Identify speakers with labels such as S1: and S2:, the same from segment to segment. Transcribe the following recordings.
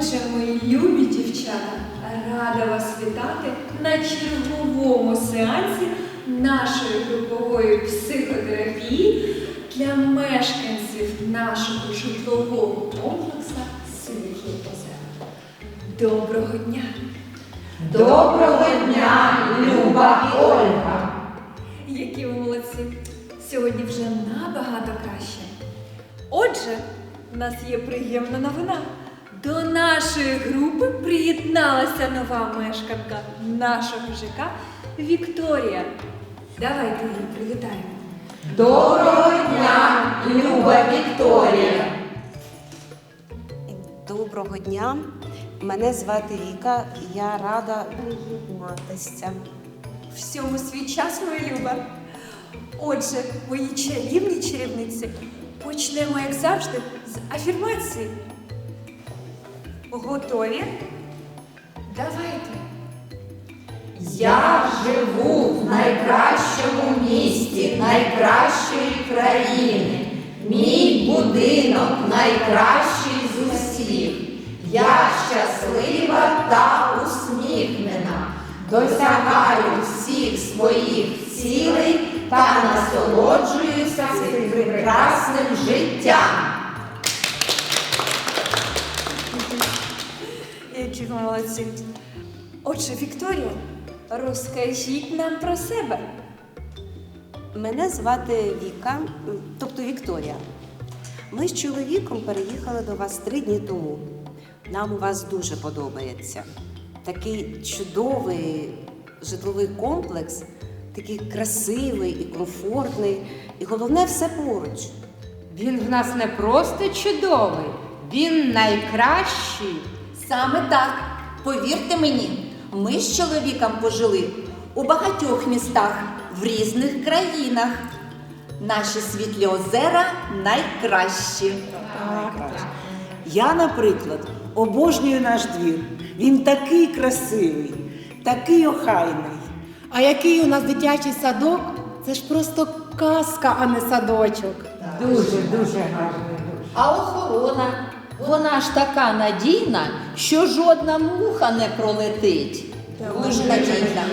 S1: Отже, мої любі дівчата, рада вас вітати на черговому сеансі нашої групової психотерапії для мешканців нашого житлового комплексу Світлий озера. Доброго дня!
S2: Доброго дня, Люба Ольга.
S1: Які ви молодці! Сьогодні вже набагато краще. Отже, в нас є приємна новина. До нашої групи приєдналася нова мешканка нашого ЖК Вікторія. Давайте її привітаємо.
S2: Доброго дня, Люба Вікторія.
S3: Доброго дня. Мене звати Віка. Я рада приєднатися.
S1: Всьому свій час, моя люба. Отже, мої чарівні чарівниці, почнемо, як завжди, з афірмації. Готові? Давайте.
S2: Я живу в найкращому місті найкращої країни. Мій будинок найкращий з усіх. Я щаслива та усміхнена. Досягаю всіх своїх цілей та насолоджуюся цим прекрасним життям.
S1: Молодці. Отже, Вікторія, розкажіть нам про себе.
S3: Мене звати Віка, тобто Вікторія. Ми з чоловіком переїхали до вас три дні тому. Нам у вас дуже подобається. Такий чудовий житловий комплекс, такий красивий і комфортний, і головне все поруч.
S4: Він в нас не просто чудовий, він найкращий.
S5: Саме так. Повірте мені, ми з чоловіком пожили у багатьох містах в різних країнах. Наші світлі озера найкращі.
S6: Я, наприклад, обожнюю наш двір. Він такий красивий, такий охайний.
S7: А який у нас дитячий садок? Це ж просто казка, а не садочок.
S4: Дуже, дуже гарний.
S8: А охорона, вона ж така надійна, що жодна муха не пролетить.
S5: Дуже надійна.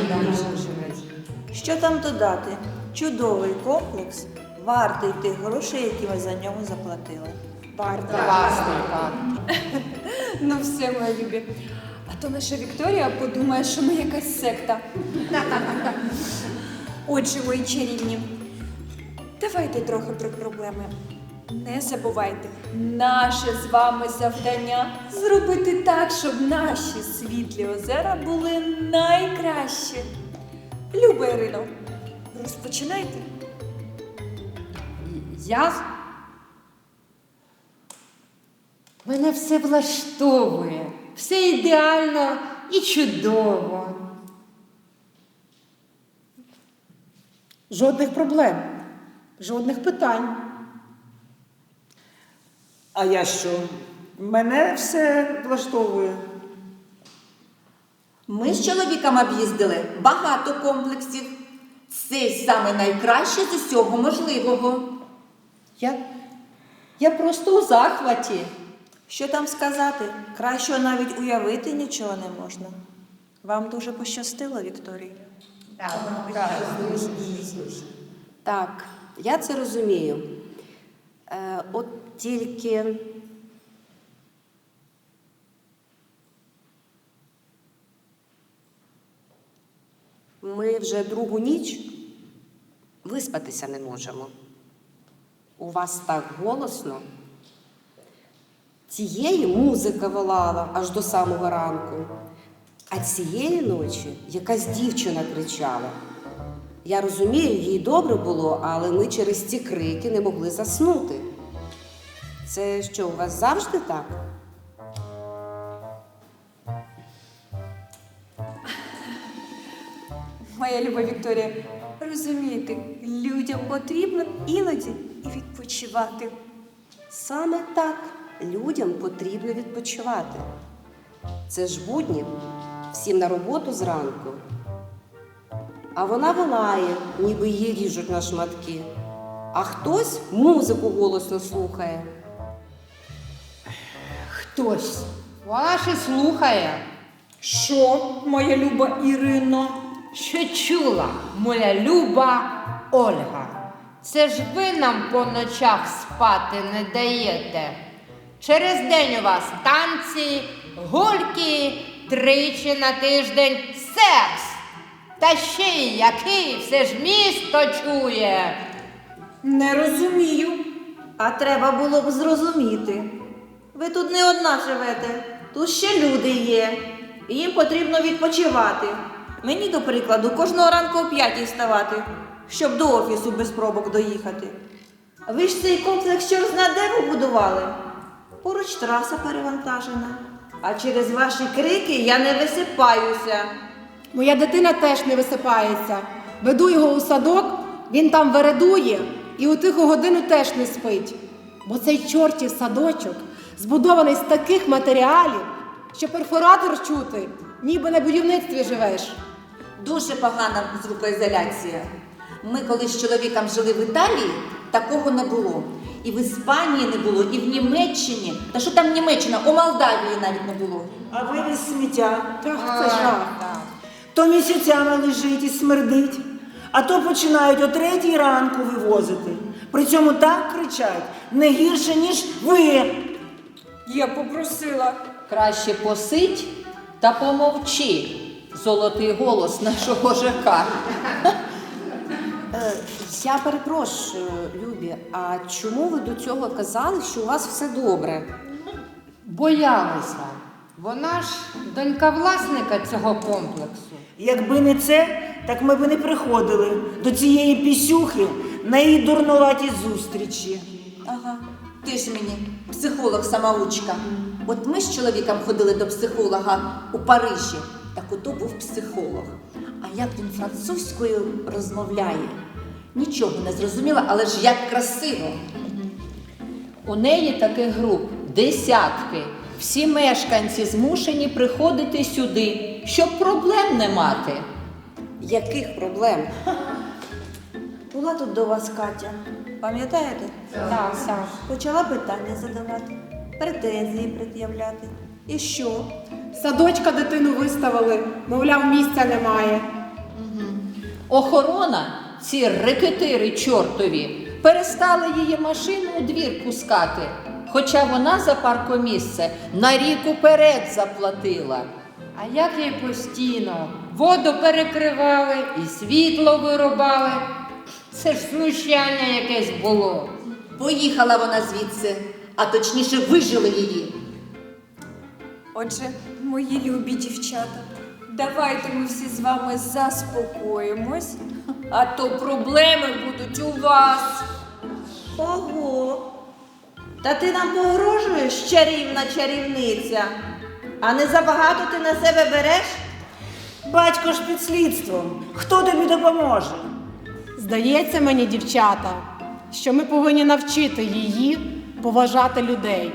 S9: Що там додати? Чудовий комплекс, вартий тих грошей, які ми за нього заплатили.
S1: Ну все, моя любі. А то наша Вікторія подумає, що ми якась секта. Отже, мої чарівні, давайте трохи про проблеми. Не забувайте, наше з вами завдання зробити так, щоб наші світлі озера були найкращі. Люба Ірино, розпочинайте.
S4: Я мене все влаштовує, все ідеально і чудово.
S7: Жодних проблем, жодних питань.
S6: А я що? Мене все влаштовує.
S5: Ми з чоловіком об'їздили багато комплексів. Це саме найкраще з усього можливого.
S8: Я, я просто у захваті.
S9: Що там сказати? Кращого навіть уявити нічого не можна. Вам дуже пощастило, Вікторія.
S3: Так, я це розумію. Е, от тільки. Ми вже другу ніч виспатися не можемо. У вас так голосно. Тієї музика волала аж до самого ранку, а цієї ночі якась дівчина кричала. Я розумію, їй добре було, але ми через ці крики не могли заснути. Це що, у вас завжди так?
S1: Моя люба Вікторія, розумієте, людям потрібно іноді і відпочивати.
S3: Саме так людям потрібно відпочивати. Це ж будні, всім на роботу зранку. А вона волає, ніби її ріжуть на шматки. А хтось музику голосно слухає.
S4: Хтось Вона ж слухає.
S6: Що, моя люба Ірино?
S4: Що чула, моя люба Ольга. Це ж ви нам по ночах спати не даєте. Через день у вас танці, гульки, тричі на тиждень секс. Та ще й який, все ж місто чує.
S6: Не розумію.
S9: А треба було б зрозуміти. Ви тут не одна живете, тут ще люди є. І їм потрібно відпочивати. Мені, до прикладу, кожного ранку о п'ятій вставати, щоб до офісу без пробок доїхати. Ви ж цей комплекс чорт де побудували. Поруч траса перевантажена. А через ваші крики я не висипаюся.
S7: Моя дитина теж не висипається. Веду його у садок, він там вередує і у тиху годину теж не спить. Бо цей чортів садочок збудований з таких матеріалів, що перфоратор чути, ніби на будівництві живеш.
S5: Дуже погана звукоізоляція. Ми коли з чоловіком жили в Італії, такого не було. І в Іспанії не було, і в Німеччині. Та що там Німеччина? У Молдавії навіть не було.
S10: А вивіз сміття.
S7: Так, це жах.
S10: То місяцями лежить і смердить, а то починають о третій ранку вивозити. При цьому так кричать не гірше, ніж ви.
S1: Я попросила.
S8: Краще посидь та помовчи. Золотий голос нашого ЖК.
S3: Е, я перепрошую, Любі, а чому ви до цього казали, що у вас все добре?
S4: Боялися. Вона ж донька власника цього комплексу.
S10: Якби не це, так ми б не приходили до цієї пісюхи на її дурнуваті зустрічі.
S5: Ага, ти ж мені психолог самоучка. От ми з чоловіком ходили до психолога у Парижі. Так ото був психолог. А як він французькою розмовляє? Нічого не зрозуміла, але ж як красиво.
S8: У неї таких груп десятки. Всі мешканці змушені приходити сюди, щоб проблем не мати.
S3: Яких проблем?
S9: Була тут до вас Катя. Пам'ятаєте?
S4: Так, так.
S9: Почала питання задавати, претензії пред'являти. І що?
S7: Садочка дитину виставили, мовляв, місця немає.
S8: Охорона, ці рекетири чортові, перестали її машину у двір пускати, хоча вона за паркомісце на рік уперед заплатила.
S4: А як їй постійно воду перекривали і світло вирубали. Це ж знущання якесь було.
S5: Поїхала вона звідси, а точніше вижили її.
S1: Отже, мої любі дівчата, давайте ми всі з вами заспокоїмось, а то проблеми будуть у вас.
S9: Ого! Та ти нам погрожуєш, чарівна чарівниця. А не забагато ти на себе береш?
S10: Батько ж під слідством. Хто тобі допоможе?
S7: Здається мені, дівчата, що ми повинні навчити її поважати людей.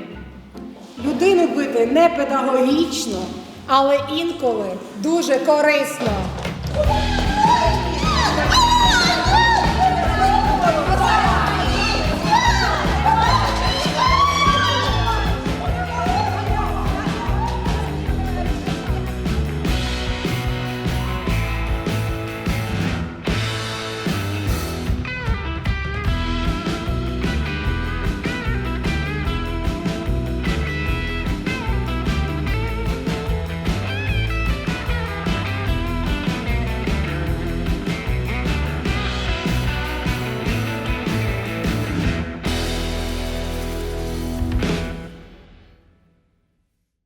S7: Людину бити не педагогічно, але інколи дуже корисно.